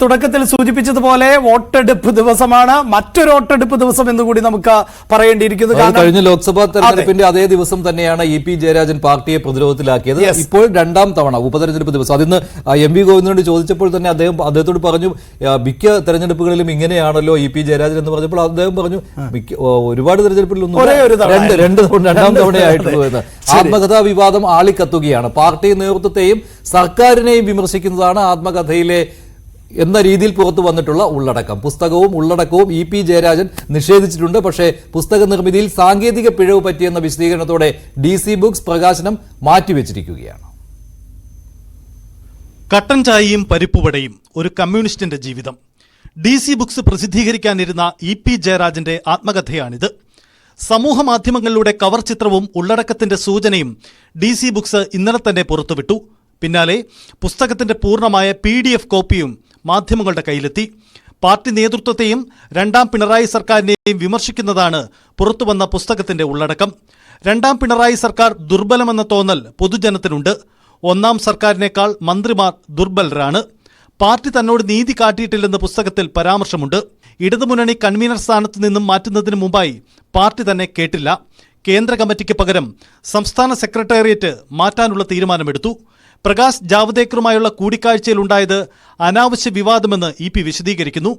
തുടക്കത്തിൽ സൂചിപ്പിച്ചതുപോലെ വോട്ടെടുപ്പ് ദിവസമാണ്. മറ്റൊരു വോട്ടെടുപ്പ് ദിവസം എന്ന് കൂടി നമുക്ക് പറയേണ്ടിയിരിക്കുന്നു. കാരണം കഴിഞ്ഞ ലോക്സഭാ തെരഞ്ഞെടുപ്പിന്റെ അതേ ദിവസം തന്നെയാണ് ഇ പി ജയരാജൻ പാർട്ടിയെ പ്രതിരോധത്തിലാക്കിയത്. ഇപ്പോൾ രണ്ടാം തവണ ഉപതെരഞ്ഞെടുപ്പ് ദിവസം. അതിന്ന് എം വി ഗോവിന്ദനോട് ചോദിച്ചപ്പോൾ തന്നെ അദ്ദേഹം അദ്ദേഹത്തോട് പറഞ്ഞു മിക്ക തെരഞ്ഞെടുപ്പുകളിലും ഇങ്ങനെയാണല്ലോ ഇ പി ജയരാജൻ എന്ന് പറഞ്ഞപ്പോൾ അദ്ദേഹം പറഞ്ഞു മിക്ക ഒരുപാട് തെരഞ്ഞെടുപ്പിലൊന്നും രണ്ട് രണ്ട് തവണ രണ്ടാം തവണയായിട്ടുള്ളൂ എന്ന്. ആത്മകഥാ വിവാദം ആളിക്കത്തുകയാണ്. പാർട്ടി നേതൃത്വത്തെയും സർക്കാരിനെയും വിമർശിക്കുന്നതാണ് ആത്മകഥയിലെ എന്ന രീതിയിൽ പുറത്തു വന്നിട്ടുള്ള ഉള്ളടക്കം. പുസ്തകവും ഉള്ളടക്കവും ഇ പി ജയരാജൻ നിഷേധിച്ചിട്ടുണ്ട്. പക്ഷേ പുസ്തക നിർമ്മിതിയിൽ സാങ്കേതിക പിഴവ് പറ്റിയെന്ന വിശദീകരണത്തോടെ ഡി സി ബുക്സ് പ്രകാശനം മാറ്റിവെച്ചിരിക്കുകയാണ്. കട്ടൻ ചായയും പരിപ്പുവടയും ഒരു കമ്മ്യൂണിസ്റ്റിന്റെ ജീവിതം. ഡി സി ബുക്സ് പ്രസിദ്ധീകരിക്കാനിരുന്ന ഇ പി ജയരാജന്റെ ആത്മകഥയാണിത്. സമൂഹ മാധ്യമങ്ങളിലൂടെ കവർ ചിത്രവും ഉള്ളടക്കത്തിന്റെ സൂചനയും ഡി സി ബുക്സ് ഇന്നലെ തന്നെ പുറത്തുവിട്ടു. പിന്നാലെ പുസ്തകത്തിന്റെ പൂർണമായ പി കോപ്പിയും മാധ്യമങ്ങളുടെ കയ്യിലെത്തി. പാർട്ടി നേതൃത്വത്തെയും രണ്ടാം പിണറായി സർക്കാരിനെയും വിമർശിക്കുന്നതാണ് പുറത്തുവന്ന പുസ്തകത്തിന്റെ ഉള്ളടക്കം. രണ്ടാം പിണറായി സർക്കാർ ദുർബലമെന്ന തോന്നൽ പൊതുജനത്തിനുണ്ട്. ഒന്നാം സർക്കാരിനേക്കാൾ മന്ത്രിമാർ ദുർബലരാണ്. പാർട്ടി തന്നോട് നീതി കാട്ടിയിട്ടില്ലെന്ന് പുസ്തകത്തിൽ പരാമർശമുണ്ട്. ഇടതുമുന്നണി കൺവീനർ സ്ഥാനത്ത് നിന്നും മാറ്റുന്നതിന് മുമ്പായി പാർട്ടി തന്നെ കേട്ടില്ല. കേന്ദ്ര കമ്മിറ്റിക്ക് പകരം സംസ്ഥാന സെക്രട്ടേറിയറ്റ് മാറ്റാനുള്ള തീരുമാനമെടുത്തു. പ്രകാശ് ജാവ്ദേക്കറുമായുള്ള കൂടിക്കാഴ്ചയിലുണ്ടായത് അനാവശ്യ വിവാദമെന്ന് ഇ പി വിശദീകരിക്കുന്നു.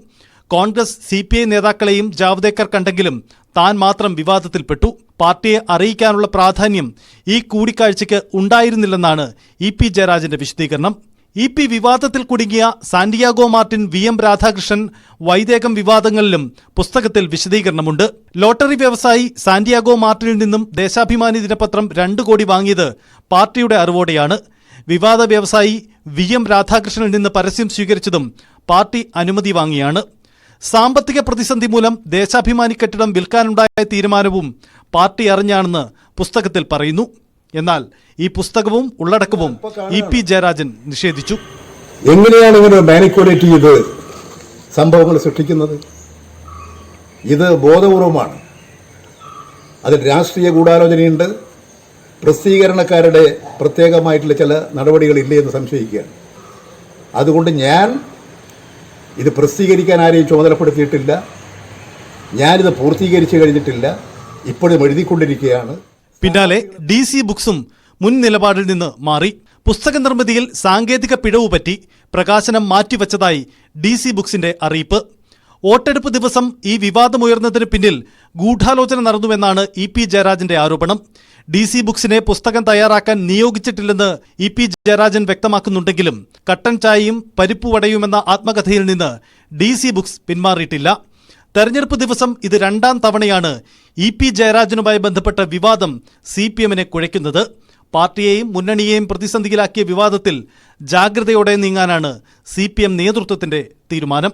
കോൺഗ്രസ് സി പി ഐ നേതാക്കളെയും ജാവ്ദേക്കർ കണ്ടെങ്കിലും താൻ മാത്രം വിവാദത്തിൽപ്പെട്ടു. പാർട്ടിയെ അറിയിക്കാനുള്ള പ്രാധാന്യം ഈ കൂടിക്കാഴ്ചയ്ക്ക് ഉണ്ടായിരുന്നില്ലെന്നാണ് ഇ പി ജയരാജന്റെ വിശദീകരണം. ഇ പി വിവാദത്തിൽ കുടുങ്ങിയ Santiago Martin V M Radhakrishnan Vaidekam വിവാദങ്ങളിലും പുസ്തകത്തിൽ വിശദീകരണമുണ്ട്. ലോട്ടറി വ്യവസായി സാന്റിയാഗോ മാർട്ടിനിൽ നിന്നും ദേശാഭിമാനി ദിനപത്രം രണ്ട് കോടി വാങ്ങിയത് പാർട്ടിയുടെ അറിവോടെയാണ്. വിവാദ വ്യവസായി വി എം രാധാകൃഷ്ണനിൽ നിന്ന് പരസ്യം സ്വീകരിച്ചതും പാർട്ടി അനുമതി വാങ്ങിയാണ്. സാമ്പത്തിക പ്രതിസന്ധി മൂലം ദേശാഭിമാനി കെട്ടിടം വിൽക്കാനുണ്ടായ തീരുമാനവും പാർട്ടി അറിഞ്ഞാണെന്ന് പുസ്തകത്തിൽ പറയുന്നു. എന്നാൽ ഈ പുസ്തകവും ഉള്ളടക്കവും ഇ പി ജയരാജൻ നിഷേധിച്ചു. എങ്ങനെയാണ് ഇങ്ങനെ മാനിക്കുലേറ്റ് ചെയ്ത് സംഭവങ്ങൾ സൃഷ്ടിക്കുന്നത്? ഇത് ബോധപൂർവമാണ്. അതിൽ രാഷ്ട്രീയ ഗൂഢാലോചനയുണ്ട്. പ്രസിദ്ധീകരണക്കാരുടെ പ്രത്യേകമായിട്ടുള്ള ചില നടപടികളില്ലേ എന്ന് സംശയിക്കുകയാണ് അതുകൊണ്ട് ഞാൻ ഇത് പ്രസിദ്ധീകരിക്കാൻ ആരെയും ചുമതലപ്പെടുത്തിയിട്ടില്ല. ഞാനിത് പൂർത്തീകരിച്ചു കഴിഞ്ഞിട്ടില്ല. ഇപ്പോഴും എഴുതിക്കൊണ്ടിരിക്കുകയാണ്. പിന്നാലെ ഡി സി ബുക്സും മുൻ നിലപാടിൽ നിന്ന് മാറി. പുസ്തക നിർമ്മിതിയിൽ സാങ്കേതിക പിഴവ് പറ്റി പ്രകാശനം മാറ്റിവെച്ചതായി ഡി സി ബുക്സിന്റെ അറിയിപ്പ്. വോട്ടെടുപ്പ് ദിവസം ഈ വിവാദമുയർന്നതിന് പിന്നിൽ ഗൂഢാലോചന നടന്നുവെന്നാണ് ഇ പി ജയരാജന്റെ ആരോപണം. ഡി സി ബുക്സിനെ പുസ്തകം തയ്യാറാക്കാൻ നിയോഗിച്ചിട്ടില്ലെന്ന് ഇ പി ജയരാജൻ വ്യക്തമാക്കുന്നുണ്ടെങ്കിലും കട്ടൻ ചായയും പരിപ്പുവടയുമെന്ന ആത്മകഥയിൽ നിന്ന് ഡി സി ബുക്സ് പിന്മാറിയിട്ടില്ല. തെരഞ്ഞെടുപ്പ് ദിവസം ഇത് രണ്ടാം തവണയാണ് ഇ പി ജയരാജനുമായി ബന്ധപ്പെട്ട വിവാദം സി പി എമ്മിനെ കുഴയ്ക്കുന്നത്. പാർട്ടിയെയും മുന്നണിയെയും പ്രതിസന്ധിയിലാക്കിയ വിവാദത്തിൽ ജാഗ്രതയോടെ നീങ്ങാനാണ് സി പി എം നേതൃത്വത്തിന്റെ തീരുമാനം.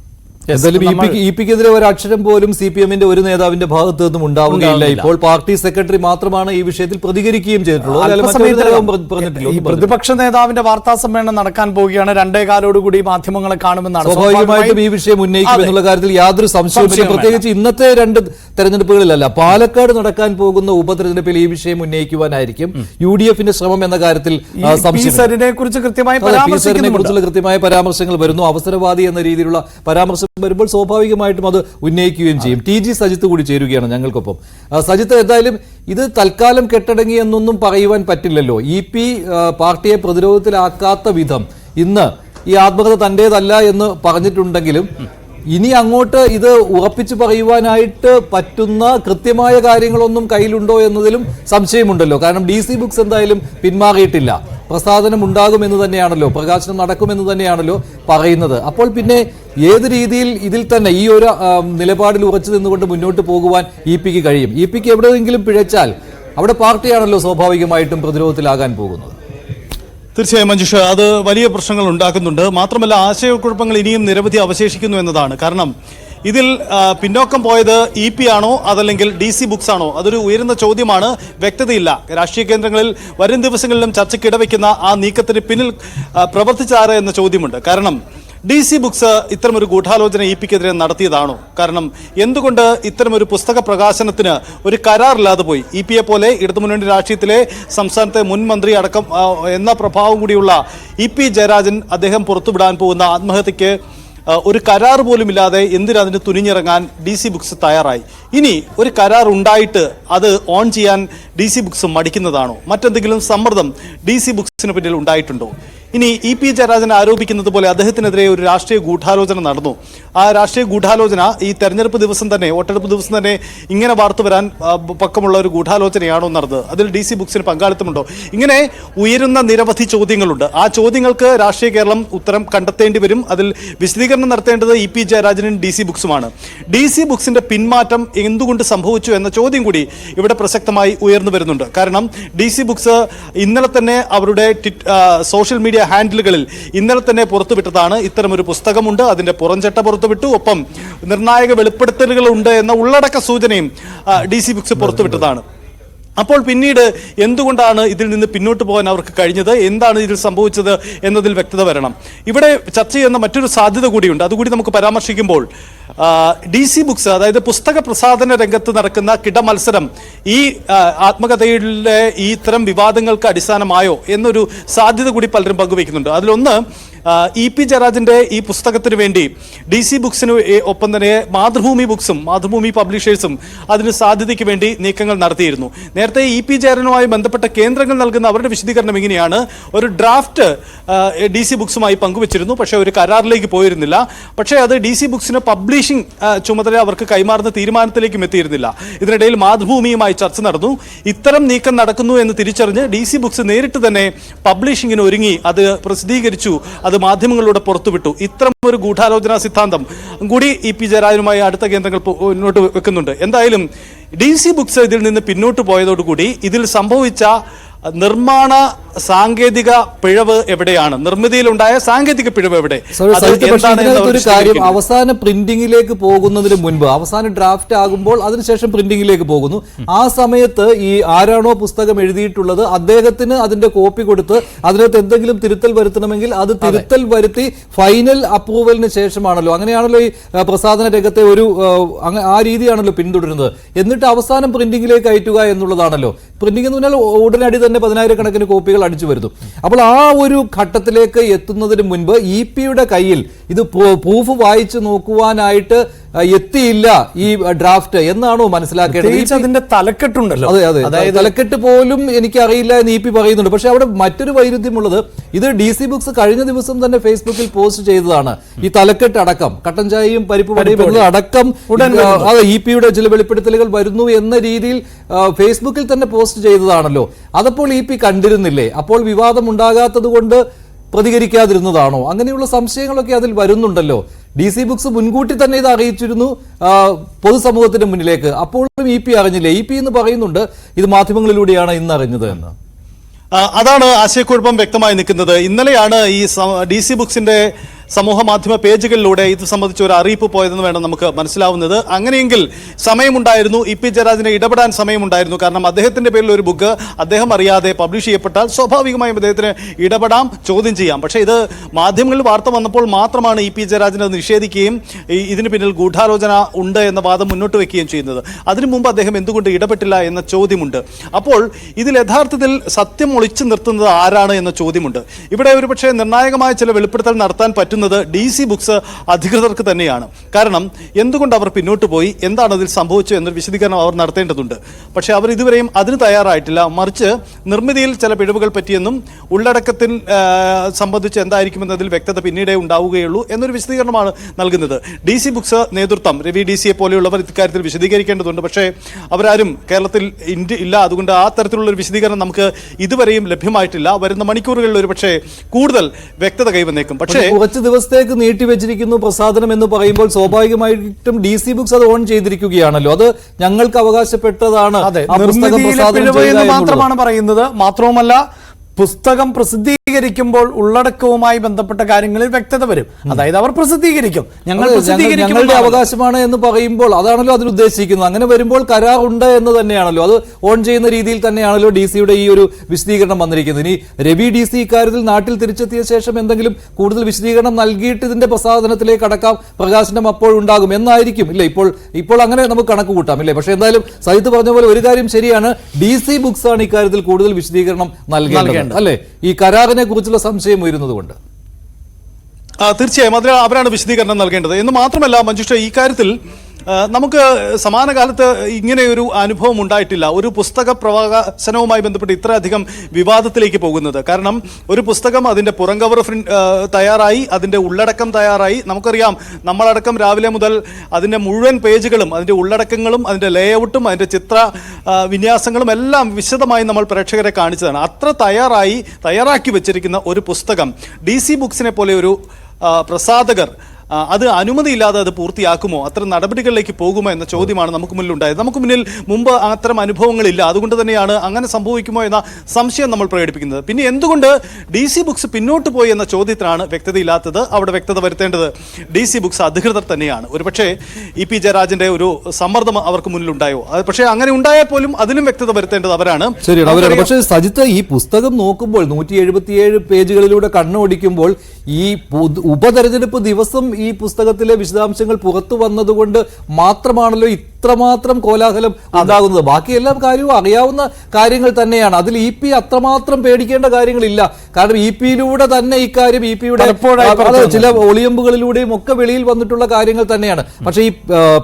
എന്തായാലും ഇ പിക്കെതിരെ ഒരു അക്ഷരം പോലും സി പി എമ്മിന്റെ ഒരു നേതാവിന്റെ ഭാഗത്തു നിന്നും ഉണ്ടാവുകയില്ല. ഇപ്പോൾ പാർട്ടി സെക്രട്ടറി മാത്രമാണ് ഈ വിഷയത്തിൽ പ്രതികരിക്കുകയും ചെയ്തിട്ടുള്ളത്. പ്രതിപക്ഷ നേതാവിന്റെ വാർത്താ സമ്മേളനം നടക്കാൻ പോവുകയാണ്. രണ്ടേ കാലോടുകൂടി മാധ്യമങ്ങളെ കാണുമെന്നാണ്. സ്വാഭാവികമായിട്ടും ഈ വിഷയം ഉന്നയിക്കും എന്നുള്ള കാര്യത്തിൽ യാതൊരു സംശയവുമില്ല. പ്രത്യേകിച്ച് ഇന്നത്തെ രണ്ട് തെരഞ്ഞെടുപ്പുകളിലല്ല. പാലക്കാട് നടക്കാൻ പോകുന്ന ഉപതെരഞ്ഞെടുപ്പിൽ ഈ വിഷയം ഉന്നയിക്കുവാനായിരിക്കും. യു ഡി എഫിന്റെ ശ്രമം എന്ന കാര്യത്തിൽ. കുറിച്ച് കൃത്യമായ പരാമർശങ്ങൾ വരുന്നു. അവസരവാദി എന്ന രീതിയിലുള്ള പരാമർശം വരുമ്പോൾ സ്വാഭാവികമായിട്ടും അത് ഉന്നയിക്കുകയും ചെയ്യും. ടി ജി സജിത്ത് കൂടി ചേരുകയാണ് ഞങ്ങൾക്കൊപ്പം. സജിത്ത് എന്തായാലും ഇത് തൽക്കാലം കെട്ടടങ്ങി എന്നൊന്നും പറയുവാൻ പറ്റില്ലല്ലോ. ഇ പി പാർട്ടിയെ പ്രതിരോധത്തിലാക്കാത്ത വിധം ഇന്ന് ഈ ആത്മകഥ തന്റെതല്ല എന്ന് പറഞ്ഞിട്ടുണ്ടെങ്കിലും ഇനി അങ്ങോട്ട് ഇത് ഉറപ്പിച്ചു പറയുവാനായിട്ട് പറ്റുന്ന കൃത്യമായ കാര്യങ്ങളൊന്നും കയ്യിലുണ്ടോ എന്നതിലും സംശയമുണ്ടല്ലോ. കാരണം ഡി സി ബുക്സ് എന്തായാലും പിന്മാറിയിട്ടില്ല. പ്രസാദനം ഉണ്ടാകുമെന്ന് തന്നെയാണല്ലോ പ്രകാശനം നടക്കുമെന്ന് തന്നെയാണല്ലോ പറയുന്നത്. അപ്പോൾ പിന്നെ ഏത് രീതിയിൽ ഇതിൽ തന്നെ ഈ ഒരു നിലപാടിൽ ഉറച്ചു നിന്നുകൊണ്ട് മുന്നോട്ട് പോകുവാൻ ഇ പിക്ക് കഴിയും? ഇ പിക്ക് എവിടെയെങ്കിലും പിഴച്ചാൽ അവിടെ പാർട്ടിയാണല്ലോ സ്വാഭാവികമായിട്ടും പ്രതിരോധത്തിലാകാൻ പോകുന്നത്. തീർച്ചയായും മഞ്ജുഷ അത് വലിയ പ്രശ്നങ്ങൾ ഉണ്ടാക്കുന്നുണ്ട്. മാത്രമല്ല ആശയക്കുഴപ്പങ്ങൾ ഇനിയും നിരവധി അവശേഷിക്കുന്നു എന്നതാണ്. കാരണം ഇതിൽ പിന്നോക്കം പോയത് ഇ പി ആണോ അതല്ലെങ്കിൽ ഡി സി ബുക്സ് ആണോ? അതൊരു ഉയരുന്ന ചോദ്യമാണ്. വ്യക്തതയില്ല. രാഷ്ട്രീയ കേന്ദ്രങ്ങളിൽ വരും ദിവസങ്ങളിലും ചർച്ചയ്ക്ക് ഇടവെക്കുന്ന ആ നീക്കത്തിന് പിന്നിൽ പ്രവർത്തിച്ചാറ് എന്ന ചോദ്യമുണ്ട്. കാരണം ഡി സി ബുക്സ് ഇത്തരമൊരു ഗൂഢാലോചന ഇ പിക്കെതിരെ നടത്തിയതാണോ? കാരണം എന്തുകൊണ്ട് ഇത്തരമൊരു പുസ്തക പ്രകാശനത്തിന് ഒരു കരാറില്ലാതെ പോയി? ഇ പിയെ പോലെ ഇടതുമുന്നണി രാഷ്ട്രീയത്തിലെ സംസ്ഥാനത്തെ മുൻ മന്ത്രി അടക്കം എന്ന പ്രഭാവം കൂടിയുള്ള ഇ പി ജയരാജൻ അദ്ദേഹം പുറത്തുവിടാൻ പോകുന്ന ആത്മഹത്യക്ക് ഒരു കരാർ പോലും ഇല്ലാതെ എന്തിനതിന് തുനിഞ്ഞിറങ്ങാൻ ഡി സി ബുക്സ് തയ്യാറായി? ഇനി ഒരു കരാർ ഉണ്ടായിട്ട് അത് ഓൺ ചെയ്യാൻ ഡി സി ബുക്സ് മടിക്കുന്നതാണോ? മറ്റെന്തെങ്കിലും സമ്മർദ്ദം ഡി സി ബുക്സിന് പിന്നിൽ ഉണ്ടായിട്ടുണ്ടോ? ഇനി ഇ പി ജയരാജൻ ആരോപിക്കുന്നത് പോലെ അദ്ദേഹത്തിനെതിരെ ഒരു രാഷ്ട്രീയ ഗൂഢാലോചന നടന്നു. ആ രാഷ്ട്രീയ ഗൂഢാലോചന ഈ തെരഞ്ഞെടുപ്പ് ദിവസം തന്നെ വോട്ടെടുപ്പ് ദിവസം തന്നെ ഇങ്ങനെ വാർത്തു വരാൻ പക്കമുള്ള ഒരു ഗൂഢാലോചനയാണോ നടന്നത്? അതിൽ ഡി സി ബുക്സിന് പങ്കാളിത്തമുണ്ടോ? ഇങ്ങനെ ഉയരുന്ന നിരവധി ചോദ്യങ്ങളുണ്ട്. ആ ചോദ്യങ്ങൾക്ക് രാഷ്ട്രീയ കേരളം ഉത്തരം കണ്ടെത്തേണ്ടി വരും. അതിൽ വിശദീകരണം നടത്തേണ്ടത് ഇ പി ജയരാജനും ഡി സി ബുക്സുമാണ്. ഡി സി ബുക്സിന്റെ പിന്മാറ്റം എന്തുകൊണ്ട് സംഭവിച്ചു എന്ന ചോദ്യം കൂടി ഇവിടെ പ്രസക്തമായി ഉയർന്നു വരുന്നുണ്ട്. കാരണം ഡി സി ബുക്സ് ഇന്നലെ തന്നെ അവരുടെ സോഷ്യൽ മീഡിയ ഹാൻഡിലുകളിൽ ഇന്നലെ തന്നെ പുറത്തുവിട്ടതാണ്. ഇത്തരമൊരു പുസ്തകമുണ്ട്. അതിന്റെ പുറംചട്ട പുറത്തുവിട്ടു. ഒപ്പം നിർണായക വെളിപ്പെടുത്തലുകളുണ്ട് എന്ന ഉള്ളടക്ക സൂചനയും ഡി സി ബുക്സ് പുറത്തുവിട്ടതാണ്. അപ്പോൾ പിന്നീട് എന്തുകൊണ്ടാണ് ഇതിൽ നിന്ന് പിന്നോട്ട് പോകാൻ അവർക്ക് കഴിഞ്ഞത്? എന്താണ് ഇതിൽ സംഭവിച്ചത് എന്നതിൽ വ്യക്തത വരണം. ഇവിടെ ചർച്ച ചെയ്യുന്ന മറ്റൊരു സാധ്യത കൂടിയുണ്ട്. അതുകൂടി നമുക്ക് പരാമർശിക്കുമ്പോൾ ഡി സി ബുക്സ് അതായത് പുസ്തക പ്രസാധന രംഗത്ത് നടക്കുന്ന കിട മത്സരം ഈ ആത്മകഥയിലെ ഈ ഇത്തരം വിവാദങ്ങൾക്ക് അടിസ്ഥാനമായോ എന്നൊരു സാധ്യത കൂടി പലരും പങ്കുവയ്ക്കുന്നുണ്ട്. അതിലൊന്ന് ഇ പി ജയരാജന്റെ ഈ പുസ്തകത്തിന് വേണ്ടി ഡി സി ബുക്സിന് ഒപ്പം തന്നെ മാതൃഭൂമി ബുക്സും മാതൃഭൂമി പബ്ലിഷേഴ്സും അതിന് സാധ്യതയ്ക്ക് വേണ്ടി നീക്കങ്ങൾ നടത്തിയിരുന്നു. നേരത്തെ ഇ പി ജയരാജനുമായി ബന്ധപ്പെട്ട കേന്ദ്രങ്ങൾ നൽകുന്ന അവരുടെ വിശദീകരണം ഇങ്ങനെയാണ്. ഒരു ഡ്രാഫ്റ്റ് ഡി സി ബുക്സുമായി പങ്കുവച്ചിരുന്നു. പക്ഷേ ഒരു കരാറിലേക്ക് പോയിരുന്നില്ല. പക്ഷേ അത് ഡി സി ബുക്സിന് പബ്ലിഷിംഗ് ചുമതല അവർക്ക് കൈമാറുന്ന തീരുമാനത്തിലേക്കും എത്തിയിരുന്നില്ല. ഇതിനിടയിൽ മാതൃഭൂമിയുമായി ചർച്ച നടന്നു. ഇത്തരം നീക്കം നടക്കുന്നു എന്ന് തിരിച്ചറിഞ്ഞ് ഡി സി ബുക്സ് നേരിട്ട് തന്നെ പബ്ലിഷിങ്ങിന് ഒരുങ്ങി അത് പ്രസിദ്ധീകരിച്ചു. അത് മാധ്യമങ്ങളിലൂടെ പുറത്തുവിട്ടു. ഇത്തരം ഒരു ഗൂഢാലോചനാ സിദ്ധാന്തം കൂടി ഇ പി ജയരാജനുമായി അടുത്ത കേന്ദ്രങ്ങൾ മുന്നോട്ട് വെക്കുന്നുണ്ട്. എന്തായാലും ഡി സി ബുക്സ് ഇതിൽ നിന്ന് പിന്നോട്ട് പോയതോടുകൂടി ഇതിൽ സംഭവിച്ച നിർമ്മാണ സാങ്കേതിക പിഴവ് എവിടെയാണ്? നിർമ്മിതിയിലുണ്ടായ സാങ്കേതിക പിഴവ് എവിടെ? ഒരു കാര്യം അവസാന പ്രിന്റിംഗിലേക്ക് പോകുന്നതിന് മുൻപ് അവസാന ഡ്രാഫ്റ്റ് ആകുമ്പോൾ അതിനുശേഷം പ്രിന്റിംഗിലേക്ക് പോകുന്നു. ആ സമയത്ത് ഈ ആരാണോ പുസ്തകം എഴുതിയിട്ടുള്ളത് അദ്ദേഹത്തിന് അതിന്റെ കോപ്പി കൊടുത്ത് അതിനകത്ത് എന്തെങ്കിലും തിരുത്തൽ വരുത്തണമെങ്കിൽ അത് തിരുത്തൽ വരുത്തി ഫൈനൽ അപ്രൂവലിന് ശേഷമാണല്ലോ. അങ്ങനെയാണല്ലോ ഈ പ്രസാദന പ്രസാധന രംഗത്തെ ഒരു ആ, ആ രീതിയാണല്ലോ പിന്തുടരുന്നത്. എന്നിട്ട് അവസാനം പ്രിന്റിംഗിലേക്ക് അയറ്റുക എന്നുള്ളതാണല്ലോ. പ്രിന്റിംഗ് എന്ന് പറഞ്ഞാൽ ഉടനടി തന്നെ പതിനായിരക്കണക്കിന് കോപ്പികൾ അടിച്ചു വരുന്നു. അപ്പോൾ ആ ഒരു ഘട്ടത്തിലേക്ക് എത്തുന്നതിന് മുൻപ് ഇ പിയുടെ കയ്യിൽ ഇത് പ്രൂഫ് വായിച്ചു നോക്കുവാനായിട്ട് എത്തിയില്ല ഈ ഡ്രാഫ്റ്റ് എന്നാണോ മനസ്സിലാക്കേണ്ടത്? അതിന്റെ തലക്കെട്ടുണ്ടല്ലോ. അതെ അതെ. തലക്കെട്ട് പോലും എനിക്ക് അറിയില്ല എന്ന് ഇ പി പറയുന്നുണ്ട്. പക്ഷെ അവിടെ മറ്റൊരു വൈരുദ്ധ്യമുള്ളത് ഇത് ഡി സി ബുക്സ് കഴിഞ്ഞ ദിവസം തന്നെ ഫേസ്ബുക്കിൽ പോസ്റ്റ് ചെയ്തതാണ്. ഈ തലക്കെട്ട് അടക്കം കട്ടൻ ചായയും പരിപ്പ് വടയും അടക്കം അതെ ഇ പിയുടെ ചില വെളിപ്പെടുത്തലുകൾ വരുന്നു എന്ന രീതിയിൽ ഫേസ്ബുക്കിൽ തന്നെ പോസ്റ്റ് ചെയ്തതാണല്ലോ. അതപ്പോൾ ഇ പി കണ്ടിരുന്നില്ലേ? അപ്പോൾ വിവാദം ഉണ്ടാകാത്തത് കൊണ്ട് പ്രതികരിക്കാതിരുന്നതാണോ? അങ്ങനെയുള്ള സംശയങ്ങളൊക്കെ അതിൽ വരുന്നുണ്ടല്ലോ. ഡി സി ബുക്സ് മുൻകൂട്ടി തന്നെ ഇത് അറിയിച്ചിരുന്നു പൊതുസമൂഹത്തിന് പൊതുസമൂഹത്തിന്റെ മുന്നിലേക്ക്. അപ്പോഴും ഇ പി അറിഞ്ഞില്ലേ. ഇ പി എന്ന് പറയുന്നുണ്ട് ഇത് മാധ്യമങ്ങളിലൂടെയാണ് ഇന്ന് അറിഞ്ഞത് എന്ന് അതാണ് ആശയക്കുഴപ്പം വ്യക്തമായി നിൽക്കുന്നത്. ഇന്നലെയാണ് ഈ ഡി സി ബുക്സിന്റെ സമൂഹ മാധ്യമ പേജുകളിലൂടെ ഇത് സംബന്ധിച്ച് ഒരു അറിയിപ്പ് പോയതെന്ന് വേണം നമുക്ക് മനസ്സിലാവുന്നത്. അങ്ങനെയെങ്കിൽ സമയമുണ്ടായിരുന്നു. ഇ പി ജയരാജിനെ ഇടപെടാൻ സമയമുണ്ടായിരുന്നു. കാരണം അദ്ദേഹത്തിന്റെ പേരിൽ ഒരു ബുക്ക് അദ്ദേഹം അറിയാതെ പബ്ലിഷ് ചെയ്യപ്പെട്ടാൽ സ്വാഭാവികമായും അദ്ദേഹത്തിന് ഇടപെടാം ചോദ്യം ചെയ്യാം. പക്ഷേ ഇത് മാധ്യമങ്ങളിൽ വാർത്ത വന്നപ്പോൾ മാത്രമാണ് ഇ പി ജയരാജിനെ നിഷേധിക്കുകയും ഇതിന് പിന്നിൽ ഗൂഢാലോചന ഉണ്ട് എന്ന വാദം മുന്നോട്ട് വയ്ക്കുകയും ചെയ്യുന്നത്. അതിനു മുമ്പ് അദ്ദേഹം എന്തുകൊണ്ട് ഇടപെട്ടില്ല എന്ന ചോദ്യമുണ്ട്. അപ്പോൾ ഇതിൽ യഥാർത്ഥത്തിൽ സത്യം ഒളിച്ചു നിർത്തുന്നത് ആരാണ് എന്ന ചോദ്യമുണ്ട്. ഇവിടെ ഒരുപക്ഷെ നിർണായകമായ ചില വെളിപ്പെടുത്തൽ നടത്താൻ പറ്റുന്നത് ഡി സി ബുക്സ് അധികൃതർക്ക് തന്നെയാണ്. കാരണം എന്തുകൊണ്ട് അവർ പിന്നോട്ട് പോയി? എന്താണ് അതിൽ സംഭവിച്ചത് എന്നൊരു വിശദീകരണം അവർ നടത്തേണ്ടതുണ്ട്. പക്ഷേ അവർ ഇതുവരെയും അതിന് തയ്യാറായിട്ടില്ല. മറിച്ച് നിർമ്മിതിയിൽ ചില പിഴവുകൾ പറ്റിയെന്നും ഉള്ളടക്കത്തിൽ സംബന്ധിച്ച് എന്തായിരിക്കുമെന്നതിൽ വ്യക്തത പിന്നീടേ ഉണ്ടാവുകയുള്ളൂ എന്നൊരു വിശദീകരണമാണ് നൽകുന്നത്. ഡി സി ബുക്സ് നേതൃത്വം രവി ഡി സിയെ പോലെയുള്ളവർ ഇക്കാര്യത്തിൽ വിശദീകരിക്കേണ്ടതുണ്ട്. പക്ഷേ അവരാരും കേരളത്തിൽ ഇന്ത്യ ഇല്ല. അതുകൊണ്ട് ആ തരത്തിലുള്ള ഒരു വിശദീകരണം നമുക്ക് ഇതുവരെയും ലഭ്യമായിട്ടില്ല. വരുന്ന മണിക്കൂറുകളിൽ ഒരു പക്ഷേ കൂടുതൽ വ്യക്തത കൈവന്നേക്കും. പക്ഷേ കുറച്ച് ദിവസത്തേക്ക് നീട്ടിവെച്ചിരിക്കുന്നു പ്രസാദനം എന്ന് പറയുമ്പോൾ സ്വാഭാവികമായിട്ടും ഡി സി ബുക്സ് അത് ഓൺ ചെയ്തിരിക്കുകയാണല്ലോ. അത് ഞങ്ങൾക്ക് അവകാശപ്പെട്ടതാണ് മാത്രമാണ് പറയുന്നത്. മാത്രവുമല്ല പുസ്തകം പ്രസിദ്ധീകരിക്കുമ്പോൾ ഉള്ളടക്കവുമായി ബന്ധപ്പെട്ട കാര്യങ്ങളിൽ വ്യക്തത വരും. അതായത് അവർ പ്രസിദ്ധീകരിക്കും. ഞങ്ങൾ ഞങ്ങളുടെ അവകാശമാണ് എന്ന് പറയുമ്പോൾ അതാണല്ലോ അതിൽ ഉദ്ദേശിക്കുന്നത്. അങ്ങനെ വരുമ്പോൾ കരാർ ഉണ്ട് എന്ന് തന്നെയാണല്ലോ. അത് ഓൺ ചെയ്യുന്ന രീതിയിൽ തന്നെയാണല്ലോ ഡി സിയുടെ ഈ ഒരു വിശദീകരണം വന്നിരിക്കുന്നത്. ഇനി രവി ഡി സി ഇക്കാര്യത്തിൽ നാട്ടിൽ തിരിച്ചെത്തിയ ശേഷം എന്തെങ്കിലും കൂടുതൽ വിശദീകരണം നൽകിയിട്ട് ഇതിന്റെ പ്രസാദനത്തിലേക്ക് അടക്കാം. പ്രകാശനം അപ്പോഴുണ്ടാകും എന്നായിരിക്കും. ഇല്ല ഇപ്പോൾ ഇപ്പോൾ അങ്ങനെ നമുക്ക് കണക്ക് കൂട്ടാം. ഇല്ലേ? പക്ഷേ എന്തായാലും സഹിത് പറഞ്ഞ പോലെ ഒരു കാര്യം ശരിയാണ്. ഡി സി ബുക്സ് ആണ് ഇക്കാര്യത്തിൽ കൂടുതൽ വിശദീകരണം നൽകേണ്ടത്. നൽകേണ്ടത്. അല്ലേ? ഈ കരാറിനെ കുറിച്ചുള്ള സംശയം ഉയരുന്നത് കൊണ്ട് തീർച്ചയായും. അതിന് അവരാണ് വിശദീകരണം നൽകേണ്ടത്. എന്ന് മാത്രമല്ല മഞ്ജുഷ ഈ കാര്യത്തിൽ നമുക്ക് സമാന കാലത്ത് ഇങ്ങനെ ഒരു അനുഭവം ഉണ്ടായിട്ടില്ല. ഒരു പുസ്തക പ്രകാശനവുമായി ബന്ധപ്പെട്ട് ഇത്രയധികം വിവാദത്തിലേക്ക് പോകുന്നത്. കാരണം ഒരു പുസ്തകം അതിന്റെ പുറം കവർ തയ്യാറായി അതിന്റെ ഉള്ളടക്കം തയ്യാറായി. നമുക്കറിയാം നമ്മളടക്കം രാവിലെ മുതൽ അതിന്റെ മുഴുവൻ പേജുകളും അതിന്റെ ഉള്ളടക്കങ്ങളും അതിന്റെ ലേഔട്ടും അതിന്റെ ചിത്ര വിന്യാസങ്ങളും എല്ലാം വിശദമായി നമ്മൾ പ്രേക്ഷകരെ കാണിച്ചതാണ്. അത്ര തയ്യാറായി തയ്യാറാക്കി വെച്ചിരിക്കുന്ന ഒരു പുസ്തകം. ഡി സി ബുക്സിനെ പോലെ ഒരു പ്രസാധകർ അത് അനുമതിയില്ലാതെ അത് പൂർത്തിയാക്കുമോ? അത്തരം നടപടികളിലേക്ക് പോകുമോ എന്ന ചോദ്യമാണ് നമുക്ക് മുന്നിൽ ഉണ്ടായത് നമുക്ക് മുന്നിൽ മുമ്പ് അത്തരം അനുഭവങ്ങളില്ല. അതുകൊണ്ട് തന്നെയാണ് അങ്ങനെ സംഭവിക്കുമോ എന്ന സംശയം നമ്മൾ പ്രകടിപ്പിക്കുന്നത്. പിന്നെ എന്തുകൊണ്ട് ഡി സി ബുക്സ് പിന്നോട്ട് പോയി എന്ന ചോദ്യത്തിനാണ് വ്യക്തതയില്ലാത്തത് അവിടെ വ്യക്തത വരുത്തേണ്ടത്? ഡി സി ബുക്സ് അധികൃതർ തന്നെയാണ്. ഒരുപക്ഷെ ഇ പി ജയരാജന്റെ ഒരു സമ്മർദ്ദം അവർക്ക് മുന്നിലുണ്ടായോ? അത് പക്ഷേ അങ്ങനെ ഉണ്ടായാൽ പോലും അതിലും വ്യക്തത വരുത്തേണ്ടത് അവരാണ്. ശരിയാണ്. അവരാണ്. പക്ഷേ സജിത്ത് ഈ പുസ്തകം നോക്കുമ്പോൾ നൂറ്റി എഴുപത്തിയേഴ് പേജുകളിലൂടെ കണ്ണോടിക്കുമ്പോൾ ഈ പൊതു- ഉപതെരഞ്ഞെടുപ്പ് ദിവസം ഈ പുസ്തകത്തിലെ വിശദാംശങ്ങൾ പുറത്തു വന്നതുകൊണ്ട് മാത്രമാണല്ലോ ഇത്രമാത്രം കോലാഹലം ഉണ്ടാകുന്നത്. ബാക്കി എല്ലാ കാര്യവും അറിയാവുന്ന കാര്യങ്ങൾ തന്നെയാണ്. അതിൽ ഇ പി അത്രമാത്രം പേടിക്കേണ്ട കാര്യങ്ങളില്ല. കാരണം ഇ പിയിലൂടെ തന്നെ ഇക്കാര്യം ഇ പിയുടെ ചില ഒളിയമ്പുകളിലൂടെയും ഒക്കെ വെളിയിൽ വന്നിട്ടുള്ള കാര്യങ്ങൾ തന്നെയാണ്. പക്ഷേ ഈ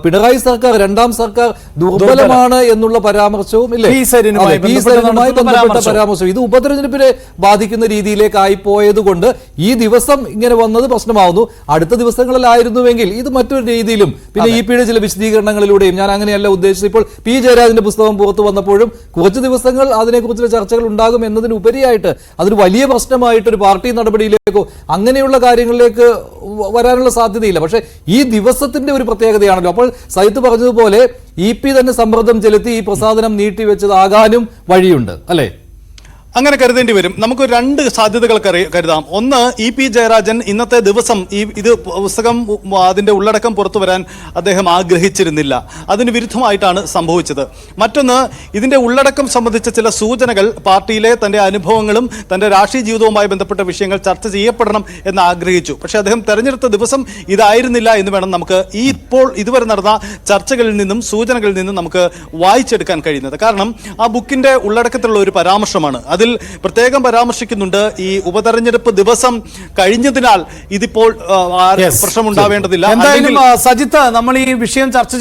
പിണറായി സർക്കാർ രണ്ടാം സർക്കാർ ദുർബലമാണ് എന്നുള്ള പരാമർശവും ഇല്ലേ? പി സരിനുമായി അതെ, പി ബന്ധപ്പെട്ട്. പരാമർശം. ഇത് ഉപതെരഞ്ഞെടുപ്പിനെ ബാധിക്കുന്ന രീതിയിലേക്ക് ആയിപ്പോയത് കൊണ്ട് ഈ ദിവസം ഇങ്ങനെ വന്നത് പ്രശ്നമാവുന്നു. അടുത്ത ദിവസങ്ങളിലായിരുന്നുവെങ്കിൽ ഇത് മറ്റൊരു രീതിയിലും പിന്നെ ഇ പിയുടെ ചില വിശദീകരണങ്ങളിലൂടെയും ഞാൻ അങ്ങനെയല്ല ഉദ്ദേശിച്ചത്. ഇപ്പോൾ പി ജയരാജന്റെ പുസ്തകം പുറത്തു വന്നപ്പോഴും കുറച്ച് ദിവസങ്ങൾ അതിനെക്കുറിച്ചുള്ള ചർച്ചകൾ ഉണ്ടാകും എന്നതിനുപരിയായിട്ട് അതൊരു വലിയ പ്രശ്നമായിട്ട് ഒരു പാർട്ടി നടപടിയിലേക്കോ അങ്ങനെയുള്ള കാര്യങ്ങളിലേക്ക് വരാനുള്ള സാധ്യതയില്ല. പക്ഷേ ഈ ദിവസത്തിന്റെ ഒരു പ്രത്യേകതയാണല്ലോ. അപ്പോൾ സൈത്ത് പറഞ്ഞതുപോലെ ഇ പി തന്നെ സമ്മർദ്ദം ചെലുത്തി ഈ പ്രസാദനം നീട്ടിവെച്ചതാകാനും വഴിയുണ്ട്. അല്ലേ? അങ്ങനെ കരുതേണ്ടി വരും. നമുക്ക് രണ്ട് സാധ്യതകൾ കരുതാം. ഒന്ന് ഇ പി ജയരാജൻ ഇന്നത്തെ ദിവസം ഈ ഇത് പുസ്തകം അതിന്റെ ഉള്ളടക്കം പുറത്തു വരാൻ അദ്ദേഹം ആഗ്രഹിച്ചിരുന്നില്ല. അതിന് വിരുദ്ധമായിട്ടാണ് സംഭവിച്ചത്. മറ്റൊന്ന് ഇതിന്റെ ഉള്ളടക്കം സംബന്ധിച്ച ചില സൂചനകൾ പാർട്ടിയിലെ തന്റെ അനുഭവങ്ങളും തന്റെ രാഷ്ട്രീയ ജീവിതവുമായി ബന്ധപ്പെട്ട വിഷയങ്ങൾ ചർച്ച ചെയ്യപ്പെടണം എന്ന് ആഗ്രഹിച്ചു. പക്ഷേ അദ്ദേഹം തെരഞ്ഞെടുത്ത ദിവസം ഇതായിരുന്നില്ല എന്ന് വേണം നമുക്ക് ഈ ഇപ്പോൾ ഇതുവരെ നടന്ന ചർച്ചകളിൽ നിന്നും സൂചനകളിൽ നിന്നും നമുക്ക് വായിച്ചെടുക്കാൻ കഴിയുന്നത്. കാരണം ആ ബുക്കിന്റെ ഉള്ളടക്കത്തിലുള്ള ഒരു പരാമർശമാണ്. അതിൽ പ്രത്യേകം പരാമർശിക്കുന്നുണ്ട്. ഈ ഉപതെരഞ്ഞെടുപ്പ് ദിവസം കഴിഞ്ഞതിനാൽ ഇതിപ്പോൾ പ്രശ്നം ഉണ്ടാവേണ്ടതില്ല പ്രശ്നമുണ്ടാവേണ്ടതില്ല. എന്തായാലും സജിത്ത് നമ്മൾ ഈ വിഷയം ചർച്ച